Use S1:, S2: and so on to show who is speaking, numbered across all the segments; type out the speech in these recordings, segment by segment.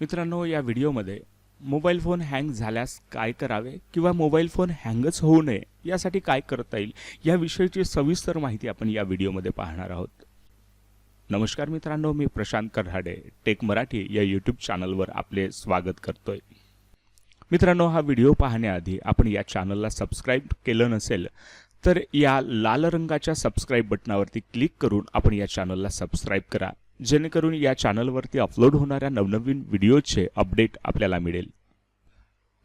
S1: मित्रांनो या व्हिडिओमध्ये मोबाईल फोन हँग झाल्यास काय करावे किंवा मोबाईल फोन हँगच होऊ नये यासाठी काय करता येईल याविषयीची सविस्तर माहिती आपण या व्हिडिओमध्ये पाहणार आहोत. नमस्कार मित्रांनो मी प्रशांत कऱ्हाडे टेक मराठी या यूट्यूब चॅनलवर आपले स्वागत करतोय. मित्रांनो हा व्हिडिओ पाहण्याआधी आपण या चॅनलला सबस्क्राईब केलं नसेल तर या लाल रंगाच्या सबस्क्राईब बटनावरती क्लिक करून आपण या चॅनलला सबस्क्राईब करा. जेणेकरून या चॅनलवरती अपलोड होणाऱ्या नवनवीन व्हिडिओचे अपडेट आपल्याला मिळेल.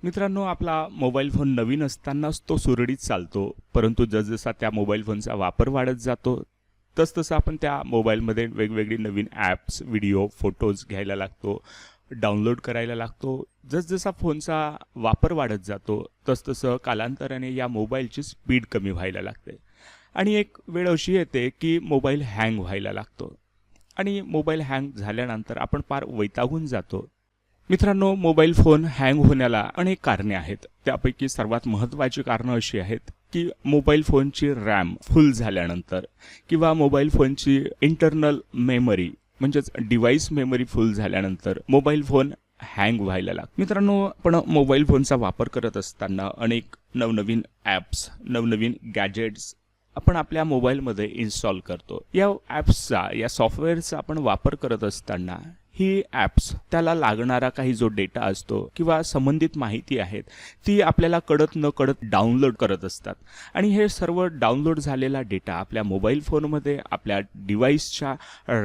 S1: मित्रांनो आपला मोबाईल फोन नवीन असतानाच तो सुरळीत चालतो परंतु जसजसा त्या मोबाईल फोनचा वापर वाढत जातो तसतसं आपण त्या मोबाईलमध्ये वेगवेगळी नवीन ॲप्स व्हिडिओ फोटोज घ्यायला लागतो डाउनलोड करायला लागतो. जसजसा फोनचा वापर वाढत जातो तसतसं कालांतराने या मोबाईलची स्पीड कमी व्हायला लागते. आणि एक वेळ अशी येते की मोबाईल हँग व्हायला लागतो. आणि मोबाईल हँग झाल्यानंतर आपण फार वैतागून जातो. मित्रांनो मोबाईल फोन हँग होण्याला अनेक कारणे आहेत. त्यापैकी सर्वात महत्त्वाची कारणं अशी आहेत की मोबाईल फोनची रॅम फुल झाल्यानंतर किंवा मोबाईल फोनची इंटरनल मेमरी म्हणजेच डिव्हाइस मेमरी फुल झाल्यानंतर मोबाईल फोन हँग व्हायला लागतो. मित्रांनो आपण मोबाईल फोनचा वापर करत असताना अनेक नवनवीन ॲप्स नवनवीन गॅजेट्स आपण आपल्या मोबाईलमध्ये इन्स्टॉल करतो. या ॲप्सचा या सॉफ्टवेअरचा आपण वापर करत असताना ही ॲप्स त्याला लागणारा काही जो डेटा असतो किंवा संबंधित माहिती आहेत ती आपल्याला कळत न कळत डाउनलोड करत असतात. आणि हे सर्व डाउनलोड झालेला डेटा आपल्या मोबाईल फोनमध्ये आपल्या डिव्हाइसच्या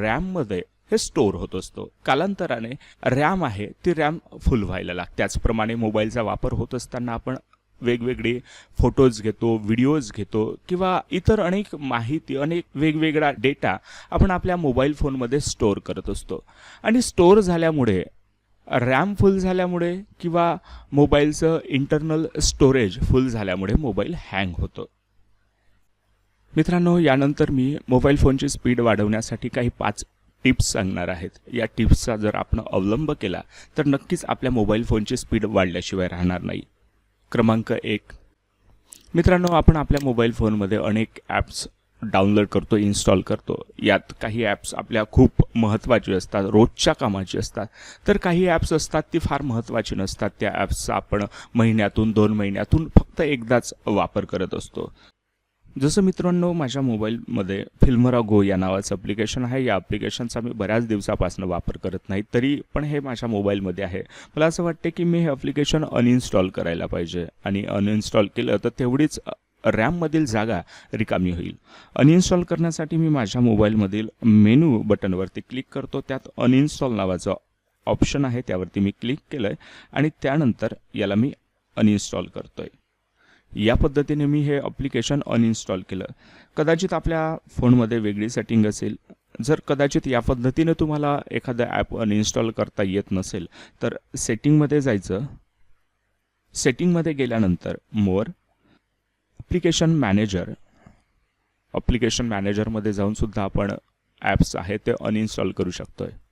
S1: रॅममध्ये हे स्टोअर होत असतो. कालांतराने रॅम आहे ती रॅम फुल व्हायला लागते. त्याचप्रमाणे मोबाईलचा वापर होत असताना आपण वेगवेगळे फोटोज घेतो व्हिडिओज घेतो किंवा इतर अनेक माहिती अनेक वेगवेगळा डेटा आपण आपल्या मोबाईल फोनमध्ये स्टोअर करत असतो. आणि स्टोअर झाल्यामुळे रॅम फुल झाल्यामुळे किंवा मोबाईलचं इंटरनल स्टोरेज फुल झाल्यामुळे मोबाईल हँग होतो. मित्रांनो यानंतर मी मोबाईल फोनची स्पीड वाढवण्यासाठी काही पाच टिप्स सांगणार आहेत. या टिप्सचा जर आपण अवलंब केला तर नक्कीच आपल्या मोबाईल फोनची स्पीड वाढल्याशिवाय राहणार नाही. क्रमांक एक. मित्रांनो आपण आपल्या मोबाईल फोनमध्ये अनेक ॲप्स डाउनलोड करतो इन्स्टॉल करतो. यात काही ॲप्स आपल्या खूप महत्त्वाची असतात रोजच्या कामाची असतात. तर काही ॲप्स असतात ती फार महत्त्वाची नसतात. त्या ॲप्सचा आपण महिन्यातून दोन महिन्यातून फक्त एकदाच वापर करत असतो. जसं मित्रांनो माझ्या मोबाईलमध्ये फिल्मरा गो या नावाचं ॲप्लिकेशन आहे. या ॲप्लिकेशनचा मी बऱ्याच दिवसापासून वापर करत नाही तरी पण हे माझ्या मोबाईलमध्ये आहे. मला असं वाटते की मी हे ॲप्लिकेशन अनइन्स्टॉल करायला पाहिजे आणि अनइन्स्टॉल केलं तर तेवढीच रॅममधील जागा रिकामी होईल. अनइन्स्टॉल करण्यासाठी मी माझ्या मोबाईलमधील मेनू बटनवरती क्लिक करतो. त्यात अनइन्स्टॉल नावाचं ऑप्शन आहे त्यावरती मी क्लिक केलं आहे आणि त्यानंतर याला मी अनइन्स्टॉल करतो आहे या पद्धतीने मी हे ॲप्लिकेशन अनइन्स्टॉल केलं. कदाचित आपल्या फोनमध्ये वेगळी सेटिंग असेल. जर कदाचित या पद्धतीने तुम्हाला एखादं ॲप अनइन्स्टॉल करता येत नसेल तर सेटिंगमध्ये जायचं. सेटिंगमध्ये गेल्यानंतर मोर ॲप्लिकेशन मॅनेजर ॲप्लिकेशन मॅनेजरमध्ये जाऊन सुद्धा आपण ॲप्स आहेत ते अनइन्स्टॉल करू शकतो आहे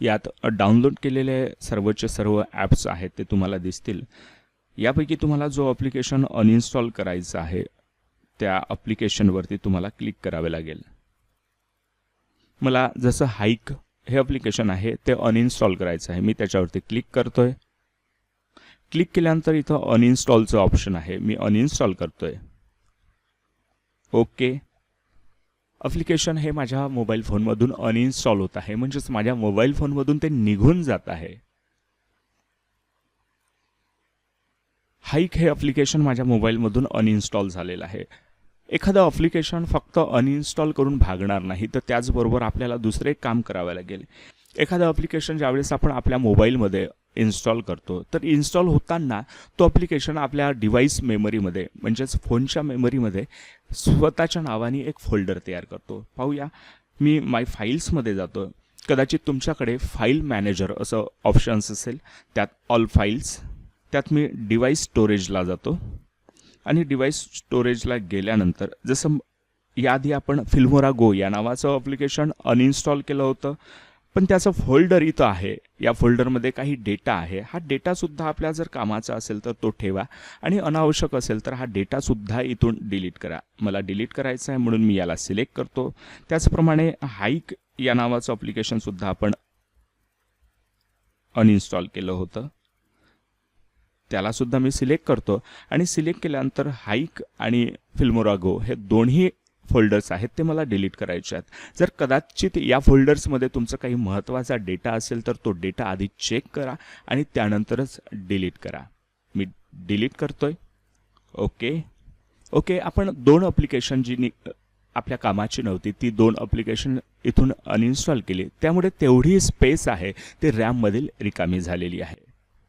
S1: यात डाउनलोड केलेले सर्वचे सर्व ॲप्स आहेत ते तुम्हाला दिसतील. यापैकी तुम्हाला जो ॲप्लिकेशन अनइन्स्टॉल करायचा आहे त्या ॲप्लिकेशनवरती तुम्हाला क्लिक करावे लागेल. मला जसं हाईक हे ॲप्लिकेशन आहे ते अनइन्स्टॉल करायचं आहे. मी त्याच्यावरती क्लिक करतो आहे क्लिक केल्यानंतर इथं अनइन्स्टॉलचं ऑप्शन आहे. मी अनइन्स्टॉल करतो आहे ओके ॲप्लिकेशन हे माझ्या मोबाईल फोनमधून अनइन्स्टॉल होत आहे. म्हणजेच माझ्या मोबाईल फोनमधून ते निघून जात आहे. हाईक हे ॲप्लिकेशन माझ्या मोबाईलमधून अनइन्स्टॉल झालेलं आहे. एखादं ॲप्लिकेशन फक्त अनइन्स्टॉल करून भागणार नाही तर त्याचबरोबर आपल्याला दुसरे काम करावं लागेल. एखादं ॲप्लिकेशन ज्यावेळेस आपण आपल्या मोबाईलमध्ये इन्स्टॉल करतो तर इन्स्टॉल होताना तो ॲप्लिकेशन आपल्या डिव्हाइस मेमरीमध्ये म्हणजेच फोनच्या मेमरीमध्ये स्वतःच्या नावाने एक फोल्डर तयार करतो. पाहूया मी माय फाईल्समध्ये जातो. कदाचित तुमच्याकडे फाईल मॅनेजर असं ऑप्शन्स असेल त्यात ऑल फाईल्स त्यात मी डिवाईस स्टोरेजला जातो. आणि डिवाईस स्टोरेजला गेल्यानंतर जसं याआधी आपण फिल्मोरा गो या नावाचं ॲप्लिकेशन अनइन्स्टॉल केलं होतं पण त्याचं फोल्डर इथं आहे. या फोल्डरमध्ये काही डेटा आहे. हा डेटासुद्धा आपल्या जर कामाचा असेल तर तो ठेवा. आणि अनावश्यक असेल तर हा डेटासुद्धा इथून डिलीट करा. मला डिलीट करायचं आहे म्हणून मी याला सिलेक्ट करतो. त्याचप्रमाणे हाईक या नावाचं ॲप्लिकेशनसुद्धा आपण अनइन्स्टॉल केलं होतं. त्यालासुद्धा मी सिलेक्ट करतो. आणि सिलेक्ट केल्यानंतर हाईक आणि फिल्मोरागो हे दोन्ही फोल्डर्स आहेत ते मला डिलीट करायचे आहेत. जर कदाचित या फोल्डर्समध्ये तुमचं काही महत्त्वाचा डेटा असेल तर तो डेटा आधी चेक करा आणि त्यानंतरच डिलीट करा. मी डिलीट करतोय. ओके. ओके आपण दोन अप्लिकेशन जी नि आपल्या कामाची नव्हती ती दोन अप्लिकेशन इथून अनइन्स्टॉल केली. त्यामुळे तेवढी स्पेस आहे ती रॅममधील रिकामी झालेली आहे.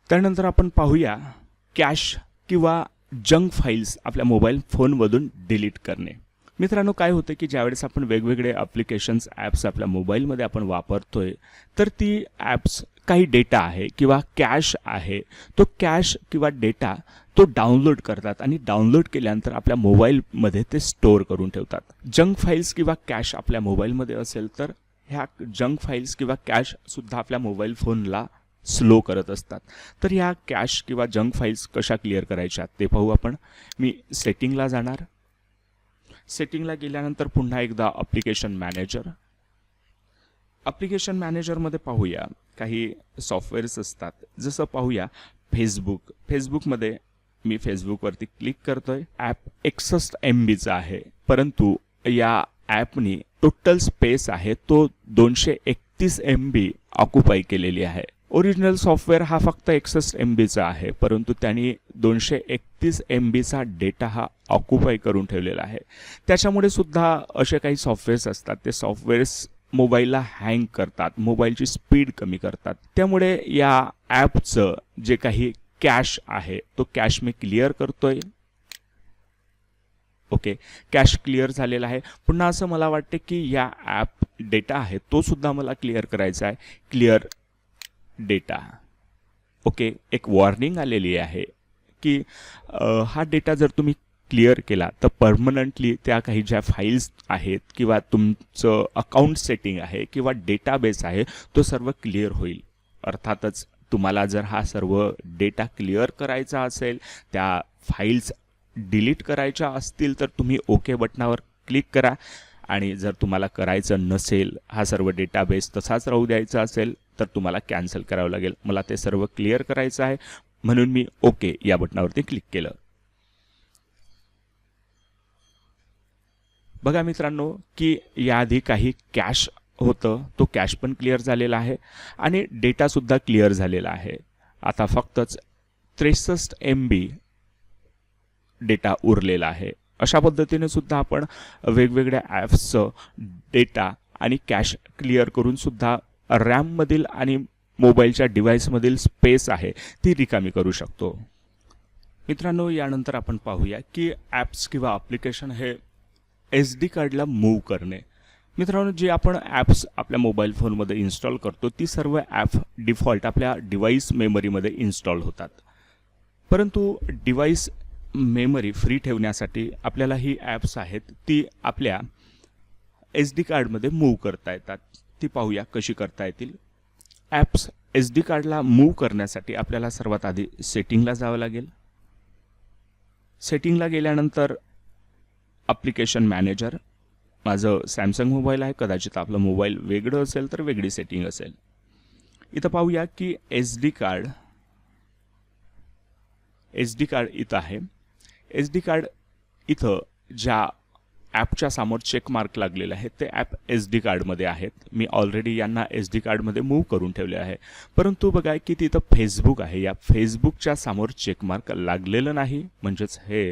S1: त्यानंतर आपण पाहूया कॅश किंवा जंक फाईल्स आपल्या मोबाईल फोनमधून डिलीट करणे. मित्रांनो काय होतं की ज्यावेळेस आपण वेगवेगळे ॲप्लिकेशन्स ॲप्स आपल्या मोबाईलमध्ये आपण वापरतोय तर ती ॲप्स काही डेटा आहे किंवा कॅश आहे. तो कॅश किंवा डेटा तो डाउनलोड करतात आणि डाउनलोड केल्यानंतर आपल्या मोबाईलमध्ये ते स्टोअर करून ठेवतात. जंक फाईल्स किंवा कॅश आपल्या मोबाईलमध्ये असेल तर ह्या जंक फाईल्स किंवा कॅशसुद्धा आपल्या मोबाईल फोनला स्लो करत असतात. तर ह्या कॅश किंवा जंक फाईल्स कशा क्लिअर करायच्या ते पाहू आपण. मी सेटिंगला जाणार. सेटिंगला गेल्यानंतर पुन्हा एकदा अप्लिकेशन मॅनेजर अप्लिकेशन मॅनेजरमध्ये पाहूया. काही सॉफ्टवेअर्स असतात. जसं पाहूया फेसबुक फेसबुकमध्ये मी फेसबुकवरती क्लिक करतोय. ॲप एकसष्ट एम बीचा आहे. परंतु या ॲपनी टोटल स्पेस आहे. तो दोनशे एकतीस एम बी ऑक्युपाय केलेली आहे. ओरिजिनल सॉफ्टवेअर हा फक्त एकसष्ट एम बीचा आहे परंतु त्यांनी दोनशे एकतीस एम बीचा डेटा हा ऑक्युपाय करून ठेवलेला आहे. त्याच्यामुळे सुद्धा असे काही सॉफ्टवेअर्स असतात ते सॉफ्टवेअर्स मोबाईलला हँग करतात मोबाईलची स्पीड कमी करतात. त्यामुळे या ॲपचं जे काही कॅश आहे तो कॅश मी क्लिअर करतोय. ओके कॅश क्लिअर झालेला आहे. पुन्हा असं मला वाटतं की या ॲप डेटा आहे तो सुद्धा मला क्लिअर करायचा आहे. Clear data. ओके एक वॉर्निंग आलेली आहे की हा डेटा जर तुम्ही क्लिअर केला तर परमनंटली त्या काही ज्या फाईल्स आहेत किंवा तुमचं अकाउंट सेटिंग आहे किंवा डेटाबेस आहे तो सर्व क्लिअर होईल. अर्थातच तुम्हाला जर हा सर्व डेटा क्लिअर करायचा असेल त्या फाईल्स डिलीट करायच्या असतील तर तुम्ही ओके बटनावर क्लिक करा. आणि जर तुम्हाला करायचं नसेल हा सर्व डेटाबेस तसाच राहू द्यायचा असेल तर तुम्हाला कॅन्सल करावं लागेल. मला ते सर्व क्लिअर करायचं आहे. म्हणून मी ओके या बटनावरती क्लिक केलं. बघा मित्रांनो की याआधी काही कॅश होतं. तो कॅश पण क्लिअर झालेला आहे आणि डेटासुद्धा क्लिअर झालेला आहे. आता फक्तच त्रेसष्ट एम बी डेटा उरलेला आहे. अशा पद्धतीने सुद्धा आपण वेगवेगळ्या ॲप्सचं डेटा आणि कॅश क्लिअर करून सुद्धा रॅममधील आणि मोबाईलच्या डिव्हाइसमधील स्पेस आहे ती रिकामी करू शकतो. मित्रांनो यानंतर आपण पाहूया की ॲप्स किंवा ॲप्लिकेशन हे एस डी कार्डला मूव्ह करणे. मित्रांनो जे आपण ॲप्स आपल्या मोबाईल फोनमध्ये इन्स्टॉल करतो ती सर्व ॲप डिफॉल्ट आपल्या डिव्हाइस मेमरीमध्ये इन्स्टॉल होतात. परंतु डिव्हाइस मेमरी फ्री ठेवण्यासाठी आपल्याला ही ॲप्स आहेत ती आपल्या एस डी कार्डमध्ये मूव्ह करता येतात. ती पाहूया कशी करता येतील. ॲप्स एस डी कार्डला मूव्ह करण्यासाठी आपल्याला सर्वात आधी सेटिंगला जावं लागेल. सेटिंगला गेल्यानंतर अप्लिकेशन मॅनेजर माझं सॅमसंग मोबाईल आहे कदाचित आपलं मोबाईल वेगळं असेल तर वेगळी सेटिंग असेल. इथं पाहूया की S D card S D card इथं आहे. एस डी कार्ड इथं ज्या ॲपच्या समोर चेक मार्क लागलेले आहेत. ते ॲप एस डी कार्डमध्ये आहेत. मी ऑलरेडी यांना एस डी कार्डमध्ये मूव्ह करून ठेवले आहे. परंतु बघा की तिथं फेसबुक आहे. या फेसबुकच्या समोर चेक मार्क लागलेलं नाही. म्हणजेच हे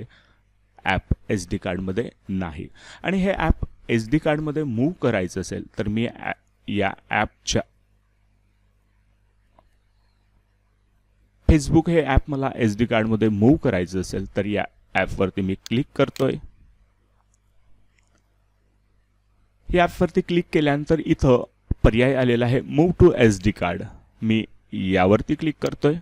S1: ॲप एस डी कार्डमध्ये नाही. आणि हे ॲप एस डी कार्डमध्ये मूव्ह करायचं असेल तर मी या ॲपच्या फेसबुक हे ॲप मला एस डी कार्डमध्ये मूव्ह करायचं असेल तर या ॲपवरती मी क्लिक करतोय. या ॲपवरती क्लिक केल्यानंतर इथं पर्याय आलेला आहे. Move to S D card मी यावरती क्लिक करतोय.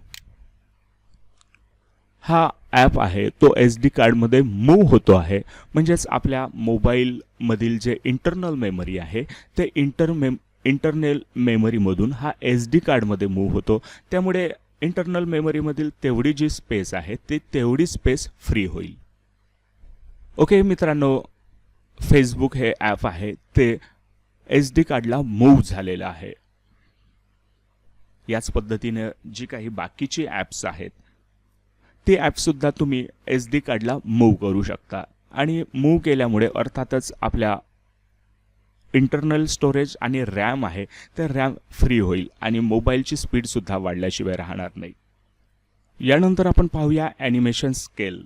S1: हा ॲप आहे. तो एस डी कार्डमध्ये मूव्ह होतो आहे. म्हणजेच आपल्या मोबाईलमधील जे इंटरनल मेमरी आहे ते इंटर मेम इंटरनल मेमरीमधून हा एस डी कार्डमध्ये मूव्ह होतो. त्यामुळे इंटरनल मेमरीमधील तेवढी जी स्पेस आहे ते तेवढी स्पेस फ्री होईल. ओके मित्रांनो फेसबुक हे ॲप आहे ते एस डी कार्डला मूव्ह झालेलं आहे. याच पद्धतीनं जी काही बाकीची ॲप्स आहेत ती ॲपसुद्धा तुम्ही एस डी कार्डला मूव्ह करू शकता. आणि मूव्ह केल्यामुळे अर्थातच आपल्या इंटरनल स्टोरेज आणि रॅम आहे तर रॅम फ्री होईल आणि मोबाईलची स्पीडसुद्धा वाढल्याशिवाय राहणार नाही. यानंतर आपण पाहूया ॲनिमेशन स्केल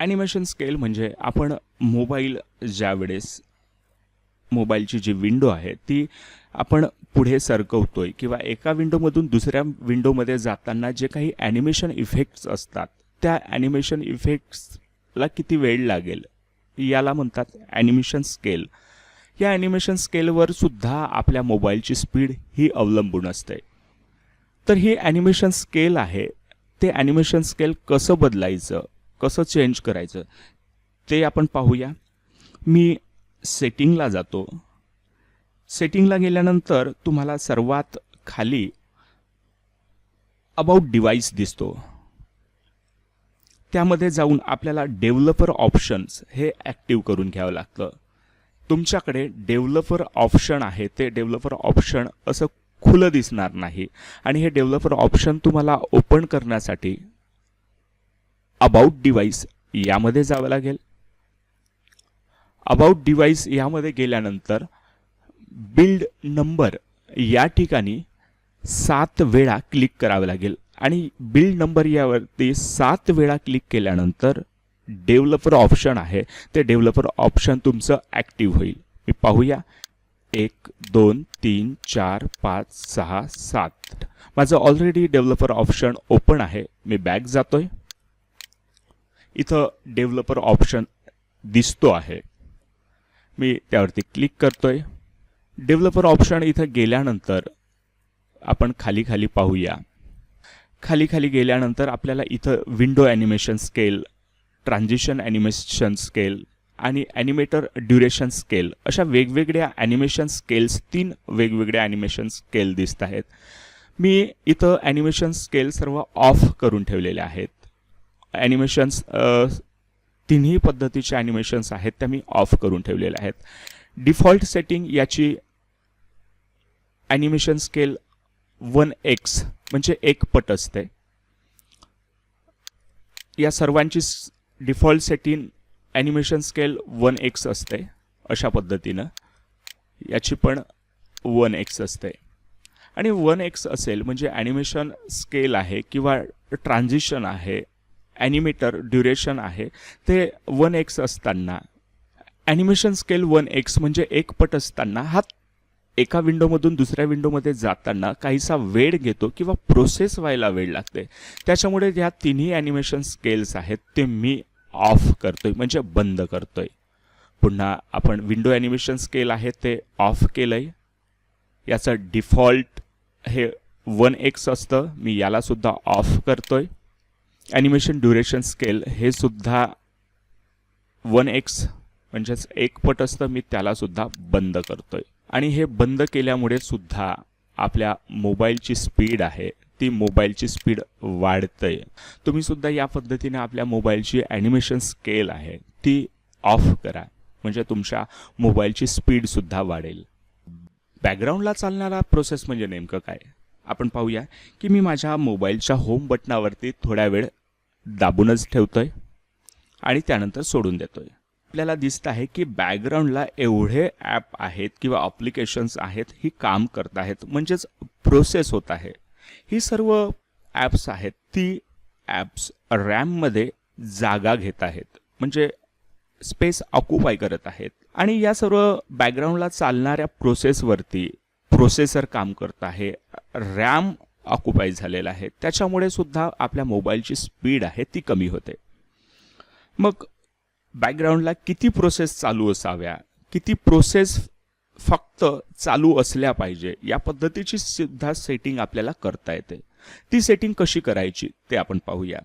S1: ॲनिमेशन स्केल म्हणजे आपण मोबाईल ज्यावेळेस मोबाईलची जी विंडो आहे ती आपण पुढे सरकवतो आहे किंवा एका विंडोमधून दुसऱ्या विंडोमध्ये जाताना जे काही ॲनिमेशन इफेक्ट्स असतात त्या ॲनिमेशन इफेक्ट्सला किती वेळ लागेल? याला म्हणतात ॲनिमेशन स्केल या ॲनिमेशन स्केलवर सुद्धा आपल्या मोबाईलची स्पीड ही अवलंबून असते. तर ही ॲनिमेशन स्केल आहे. ते ॲनिमेशन स्केल कसं बदलायचं? कसं चेंज करायचं? ते आपण पाहूया. मी सेटिंगला जातो. सेटिंगला गेल्यानंतर तुम्हाला सर्वात खाली अबाउट डिव्हाइस दिसतो. त्यामध्ये जाऊन आपल्याला डेव्हलपर ऑप्शन्स हे ॲक्टिव्ह करून घ्यावं लागतं. तुमच्याकडे डेव्हलपर ऑप्शन आहे. ते डेव्हलपर ऑप्शन असं खुलं दिसणार नाही. आणि हे डेव्हलपर ऑप्शन तुम्हाला ओपन करण्यासाठी अबाउट डिव्हाइस यामध्ये जावं लागेल. अबाउट डिव्हाइस यामध्ये गेल्यानंतर बिल्ड नंबर या ठिकाणी सात वेळा क्लिक करावं लागेल. आणि बिल्ड नंबर यावरती सात वेळा क्लिक केल्यानंतर डेव्हलपर ऑप्शन आहे. ते डेव्हलपर ऑप्शन तुमचं ॲक्टिव्ह होईल. मी पाहूया. एक दोन तीन चार पाच सहा सात. माझं ऑलरेडी डेव्हलपर ऑप्शन ओपन आहे. मी बॅक जातोय. इथं डेव्हलपर ऑप्शन दिसतो आहे. मी त्यावरती क्लिक करतोय. डेव्हलपर ऑप्शन इथं गेल्यानंतर आपण खाली खाली पाहूया. खाली खाली गेल्यानंतर आपल्याला इथं window animation scale transition animation scale आणि ॲनिमेटर ड्युरेशन स्केल अशा वेगवेगळ्या ॲनिमेशन स्केल्स तीन वेगवेगळ्या ॲनिमेशन स्केल दिसत आहेत. मी इथं ॲनिमेशन स्केल सर्व ऑफ करून ठेवलेले आहेत. ॲनिमेशन्स तिन्ही पद्धतीचे ॲनिमेशन्स आहेत त्या मी ऑफ करून ठेवलेल्या आहेत. डिफॉल्ट सेटिंग याची ॲनिमेशन स्केल वन एक्स म्हणजे एक पट असते. या सर्वांची default setting animation scale one x असते अशा पद्धतीनं. याची पण वन एक्स असते. आणि वन एक्स असेल म्हणजे ॲनिमेशन स्केल आहे किंवा ट्रान्झिशन आहे ॲनिमेटर ड्युरेशन आहे ते वन एक्स असताना ॲनिमेशन स्केल वन एक्स म्हणजे एक पट असताना हा एका विंडोमधून दुसऱ्या विंडोमध्ये जाताना काहीसा वेळ घेतो किंवा प्रोसेस व्हायला वेळ लागते. त्याच्यामुळे ह्या तिन्ही ॲनिमेशन स्केल्स आहेत ते मी ऑफ करतोय म्हणजे बंद करतोय. पुन्हा आपण विंडो ॲनिमेशन स्केल आहे ते ऑफ केलंय. याचं डिफॉल्ट हे वन एक्स असतं मी यालासुद्धा ऑफ करतोय. ॲनिमेशन ड्युरेशन स्केल हे सुद्धा वन एक्स म्हणजेच एक पट असतं मी त्यालासुद्धा बंद करतोय. आणि हे बंद केल्यामुळे सुद्धा आपल्या मोबाईलची स्पीड आहे. ती मोबाईलची स्पीड वाढतंय. तुम्ही सुद्धा या पद्धतीने आपल्या मोबाईलची ॲनिमेशन स्केल आहे ती ऑफ करा. म्हणजे तुमच्या मोबाईलची स्पीडसुद्धा वाढेल. बॅकग्राऊंडला चालणारा प्रोसेस म्हणजे नेमकं काय? आपण पाहूया की मी माझ्या मोबाईलच्या होम बटनावरती थोड्या वेळ दाबूनच ठेवतो आहे आणि त्यानंतर सोडून देतो आहे आपल्याला दिसत आहे की बॅकग्राऊंडला एवढे ॲप आहेत किंवा ॲप्लिकेशन्स आहेत ही काम करत आहेत म्हणजेच प्रोसेस होत आहे. ही सर्व ॲप्स आहेत ती ॲप्स रॅममध्ये जागा घेत आहेत. म्हणजे स्पेस ऑक्युपाय करत आहेत. आणि या सर्व बॅकग्राऊंडला चालणाऱ्या प्रोसेसवरती प्रोसेसर काम करत आहे रॅम ऑक्युपाय झालेला आहे त्याच्यामुळे सुद्धा आपल्या मोबाईलची स्पीड आहे ती कमी होते. मग बॅकग्राऊंडला किती प्रोसेस चालू असाव्या किती प्रोसेस फक्त चालू असल्या पाहिजे या पद्धतीची सुद्धा सेटिंग आपल्याला करता येते. ती सेटिंग कशी करायची ते आपण पाहूया.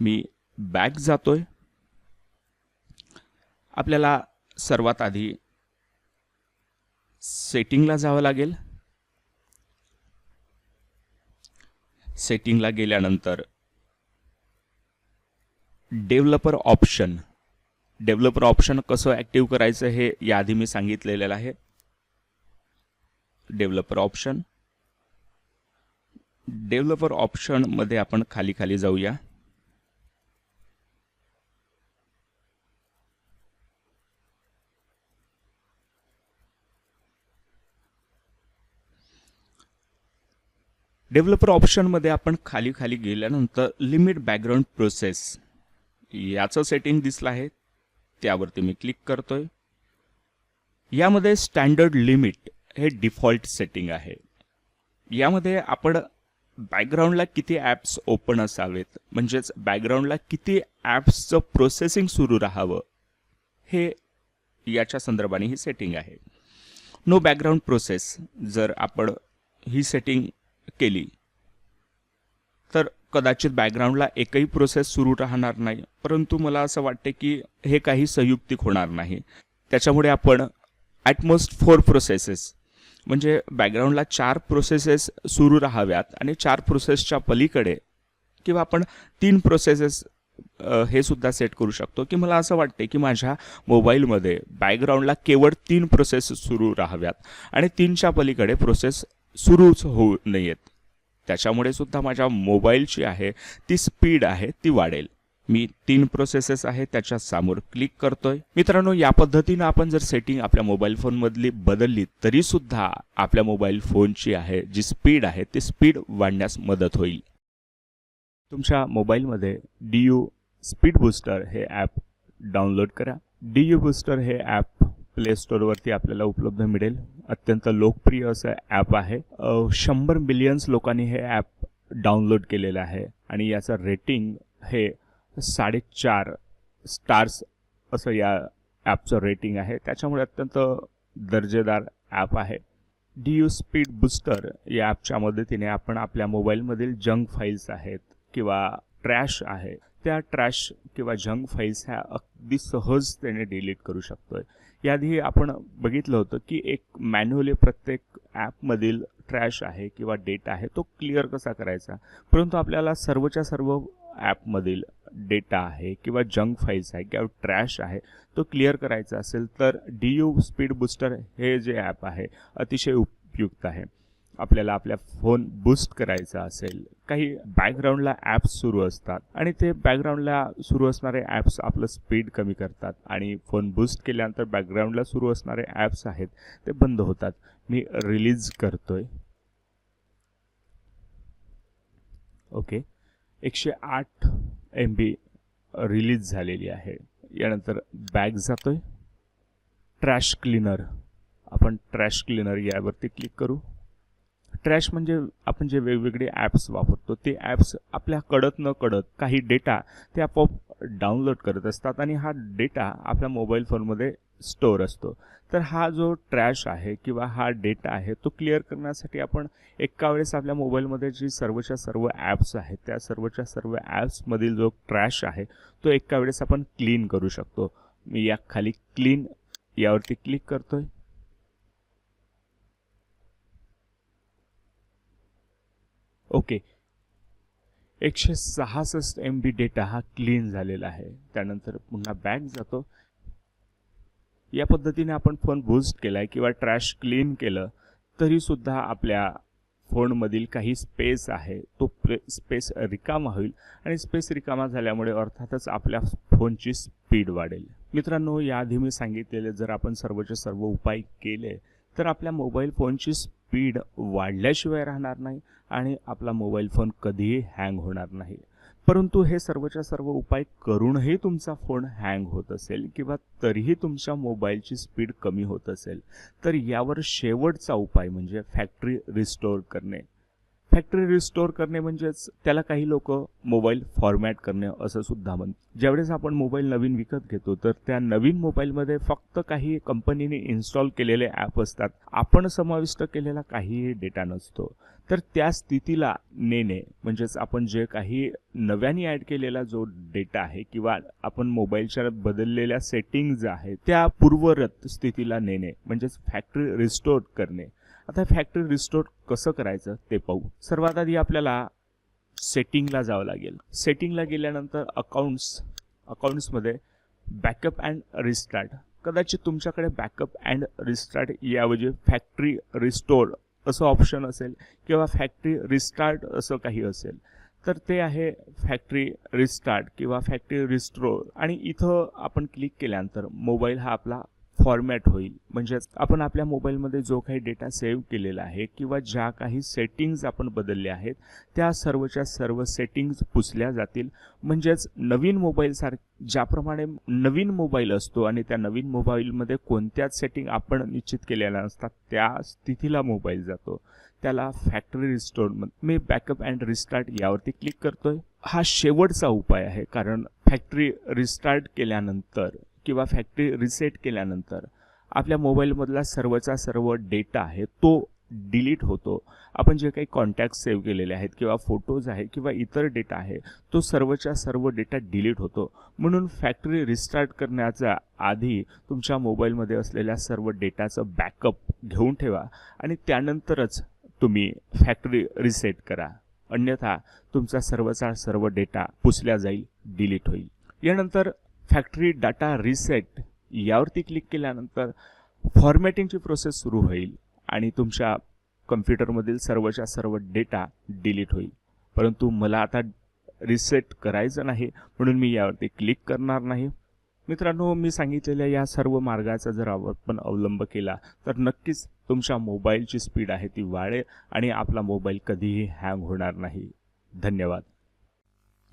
S1: मी बॅक जातोय. आपल्याला सर्वात आधी सेटिंगला जावं लागेल. सेटिंगला गेल्यानंतर डेव्हलपर ऑप्शन. डेव्हलपर ऑप्शन कसं ॲक्टिव्ह करायचं हे याआधी मी सांगितलेलं आहे. Developer option. डेव्हलपर ऑप्शनमध्ये आपण खाली खाली जाऊया. डेव्हलपर ऑप्शनमध्ये आपण खाली खाली गेल्यानंतर लिमिट बॅकग्राऊंड प्रोसेस याचं सेटिंग दिसलं आहे. त्यावरती मी क्लिक करतोय. यामध्ये स्टँडर्ड लिमिट हे डिफॉल्ट सेटिंग आहे. यामध्ये आपण बॅकग्राऊंडला किती ॲप्स ओपन असावेत म्हणजेच बॅकग्राऊंडला किती ॲप्सचं प्रोसेसिंग सुरू राहावं हे याच्या संदर्भाने ही सेटिंग आहे. नो बॅकग्राऊंड प्रोसेस जर आपण ही सेटिंग केली. तर कदाचित बॅकग्राऊंडला एकही प्रोसेस सुरू राहणार नाही परंतु मला असं वाटते की हे काही संयुक्तिक होणार नाही. त्याच्यामुळे आपण ॲटमोस्ट फोर प्रोसेसेस म्हणजे बॅकग्राऊंडला चार प्रोसेसेस सुरू राहाव्यात आणि चार प्रोसेसच्या पलीकडे किंवा आपण तीन प्रोसेसेस हे सुद्धा सेट करू शकतो. की मला असं वाटते की माझ्या मोबाईलमध्ये बॅकग्राऊंडला केवळ तीन प्रोसेस सुरू राहाव्यात आणि तीनच्या पलीकडे प्रोसेस सुरूच होऊ नयेत. त्याच्यामुळे सुद्धा माझ्या मोबाईलची आहे ती स्पीड आहे ती वाढेल. मी तीन प्रोसेसेस आहे त्याच्यासमोर क्लिक करतोय. मित्रांनो या पद्धतीनं आपण जर सेटिंग आपल्या मोबाईल फोनमधली बदलली तरी सुद्धा आपल्या मोबाईल फोनची आहे जी स्पीड आहे ती स्पीड वाढण्यास मदत होईल. तुमच्या मोबाईलमध्ये डी यू स्पीड बूस्टर हे ॲप डाउनलोड करा. डी यू बूस्टर हे ॲप प्ले स्टोअरवरती आपल्याला उपलब्ध मिळेल. अत्यंत लोकप्रिय असं ॲप आहे. शंभर मिलियन्स लोकांनी हे ॲप डाउनलोड केलेलं आहे. आणि याचं रेटिंग हे साडेचार स्टार्स असं या ॲपचं रेटिंग आहे. त्याच्यामुळे अत्यंत दर्जेदार ॲप आहे. डी यू स्पीड बुस्टर या ॲपच्या मदतीने आपण आपल्या मोबाईलमधील जंक फाईल्स आहेत किंवा ट्रॅश आहे. त्या ट्रॅश किंवा जंक फाईल्स ह्या अगदी सहजतेने डिलीट करू शकतो आहे याआधी आपण बघितलं होतं की एक मॅन्युअली प्रत्येक ॲपमधील ट्रॅश आहे किंवा डेटा आहे तो क्लिअर कसा करायचा? परंतु आपल्याला सर्वच्या सर्व ॲपमधील डेटा आहे किंवा जंक फाईल्स आहे किंवा ट्रॅश आहे तो क्लिअर करायचा असेल तर डी यू स्पीड बुस्टर हे जे ॲप आहे अतिशय उपयुक्त आहे. आपल्याला आपल्या फोन बूस्ट करायचा असेल काही बॅकग्राऊंडला ॲप्स सुरू असतात आणि ते बॅकग्राऊंडला सुरू असणारे ॲप्स आपलं स्पीड कमी करतात आणि फोन बूस्ट केल्यानंतर बॅकग्राऊंडला सुरू असणारे ॲप्स आहेत ते बंद होतात. मी रिलीज करतोय. ओके. एकशे आठ एम बी रिलीज झालेली आहे. यानंतर बॅग जातोय. ट्रॅश क्लीनर आपण ट्रॅश क्लीनर यावरती क्लिक करू. ट्रॅश म्हणजे आपण जे वेगवेगळे ॲप्स वापरतो ते ॲप्स आपल्या कळत न कळत काही डेटा ते आपोआप डाउनलोड करत असतात आणि हा डेटा आपल्या मोबाईल फोनमध्ये स्टोअर असतो. तर हा जो ट्रॅश आहे किंवा हा डेटा आहे तो क्लिअर करण्यासाठी आपण एका वेळेस आपल्या मोबाईलमध्ये जी सर्वच्या सर्व ॲप्स आहेत त्या सर्वच्या सर्व ॲप्समधील जो ट्रॅश आहे तो एका वेळेस आपण क्लीन करू शकतो. मी या खाली क्लीन यावरती क्लिक करतो आहे ओके. एकशे सहासष्ट एम बी डेटा हा क्लीन झालेला आहे. त्यानंतर पुन्हा बॅक जातो. या पद्धतीने आपण फोन बूस्ट केला आहे किंवा ट्रॅश क्लीन केलं तरीसुद्धा आपल्या फोनमधील काही स्पेस आहे तो प्रे स्पेस रिकामा होईल. आणि स्पेस रिकामा झाल्यामुळे अर्थातच आपल्या फोनची स्पीड वाढेल. मित्रांनो याआधी मी सांगितलेले जर आपण सर्वचे सर्व उपाय केले तर आपल्या मोबाईल फोनची स्पीड वाढल्याशिवाय राहणार नाही आणि आपला मोबाईल फोन कधीही हँग होणार नाही. परंतु हे सर्वच्या सर्व उपाय करूनही तुमचा फोन हँग होत असेल किंवा तरीही तुमच्या मोबाईलची स्पीड कमी होत असेल तर यावर शेवटचा उपाय म्हणजे फॅक्टरी रिस्टोअर करणे. फॅक्टरी रिस्टोअर करणे म्हणजेच त्याला काही लोक मोबाईल फॉर्मॅट करणे असं सुद्धा म्हणतात ज्यावेळेस आपण मोबाईल नवीन विकत घेतो तर त्या नवीन मोबाईलमध्ये फक्त काही कंपनीने इन्स्टॉल केलेले ॲप असतात. आपण समाविष्ट केलेला काहीही डेटा नसतो. तर त्या स्थितीला नेणे म्हणजेच आपण जे काही नव्याने ॲड केलेला जो डेटा आहे किंवा आपण मोबाईलच्या बदललेल्या सेटिंग्ज आहेत त्या पूर्वरत स्थितीला नेणे म्हणजेच फॅक्टरी रिस्टोअर करणे. आता फॅक्टरी रिस्टोर कसं करायचं ते पाहू. सर्वात आधी आपल्याला सेटिंगला जावं लागेल. सेटिंगला गेल्यानंतर अकाउंट्स अकाउंट्समध्ये बॅकअप अँड रिस्टार्ट कदाचित तुमच्याकडे बॅकअप अँड रिस्टार्ट याऐवजी फॅक्टरी रिस्टोर असं ऑप्शन असेल किंवा फॅक्टरी रिस्टार्ट असं काही असेल. तर ते आहे फॅक्टरी रिस्टार्ट किंवा फॅक्टरी रिस्ट्रोर आणि इथं आपण क्लिक केल्यानंतर मोबाईल हा आपला फॉर्मॅट होईल. म्हणजेच आपण आपल्या मोबाईलमध्ये जो काही डेटा सेव्ह केलेला आहे किंवा ज्या काही सेटिंग्ज आपण बदलल्या आहेत त्या सर्वच्या सर्व सेटिंग्ज पुसल्या जातील. म्हणजेच नवीन मोबाईलसार ज्याप्रमाणे नवीन मोबाईल असतो आणि त्या नवीन मोबाईलमध्ये कोणत्याच सेटिंग आपण निश्चित केलेल्या नसतात त्या स्थितीला मोबाईल जातो. त्याला फॅक्टरी रिस्टोर मी बॅकअप अँड रिस्टार्ट यावरती क्लिक करतोय. हा शेवटचा उपाय आहे कारण फॅक्टरी रिस्टार्ट केल्यानंतर किंवा फॅक्टरी रिसेट केल्यानंतर आपल्या मोबाईलमधला सर्वचा सर्व डेटा आहे तो डिलीट होतो. आपण जे काही कॉन्टॅक्ट सेव्ह केलेले आहेत किंवा फोटोज आहे किंवा इतर डेटा आहे तो सर्वच्या सर्व डेटा डिलीट होतो. म्हणून फॅक्टरी रिस्टार्ट करण्याच्या आधी तुमच्या मोबाईलमध्ये असलेल्या सर्व डेटाचं बॅकअप घेऊन ठेवा आणि त्यानंतरच तुम्ही फॅक्टरी रिसेट करा. अन्यथा तुमचा सर्वचा सर्व डेटा पुसल्या जाईल डिलीट होईल. यानंतर फॅक्टरी डाटा रिसेट यावरती क्लिक केल्यानंतर फॉर्मॅटिंगची प्रोसेस सुरू होईल आणि तुमच्या कम्प्युटरमधील सर्वच्या सर्व डेटा डिलीट होईल. परंतु मला आता रिसेट करायचं नाही म्हणून मी यावरती क्लिक करणार नाही. मित्रांनो मी सांगितलेल्या या सर्व मार्गाचा जर आपण अवलंब केला तर नक्कीच तुमच्या मोबाईलची स्पीड आहे ती वाढेल आणि आपला मोबाईल कधीही हँग होणार नाही. धन्यवाद.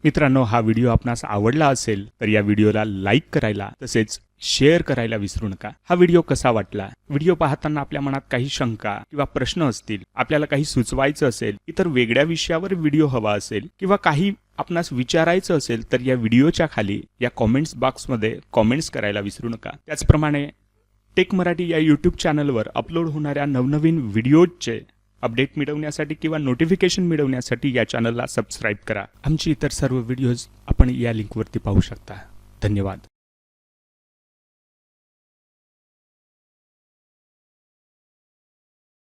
S1: मित्रांनो हा व्हिडिओ आपणास आवडला असेल तर या व्हिडिओला लाईक करायला तसेच शेअर करायला विसरू नका. हा व्हिडिओ कसा वाटला? व्हिडिओ पाहताना आपल्या मनात काही शंका किंवा प्रश्न असतील आपल्याला काही सुचवायचं असेल इतर वेगळ्या विषयावर व्हिडिओ हवा असेल किंवा काही आपणास विचारायचं असेल तर या व्हिडिओच्या खाली या कॉमेंट्स बॉक्समध्ये कॉमेंट्स करायला विसरू नका. त्याचप्रमाणे टेक मराठी या यूट्यूब चॅनलवर अपलोड होणाऱ्या नवनवीन व्हिडिओजचे अपडेट मिळवण्यासाठी किंवा नोटिफिकेशन मिळवण्यासाठी या चॅनलला सबस्क्राईब करा. आमची इतर सर्व व्हिडिओज आपण या लिंकवरती पाहू शकता. धन्यवाद.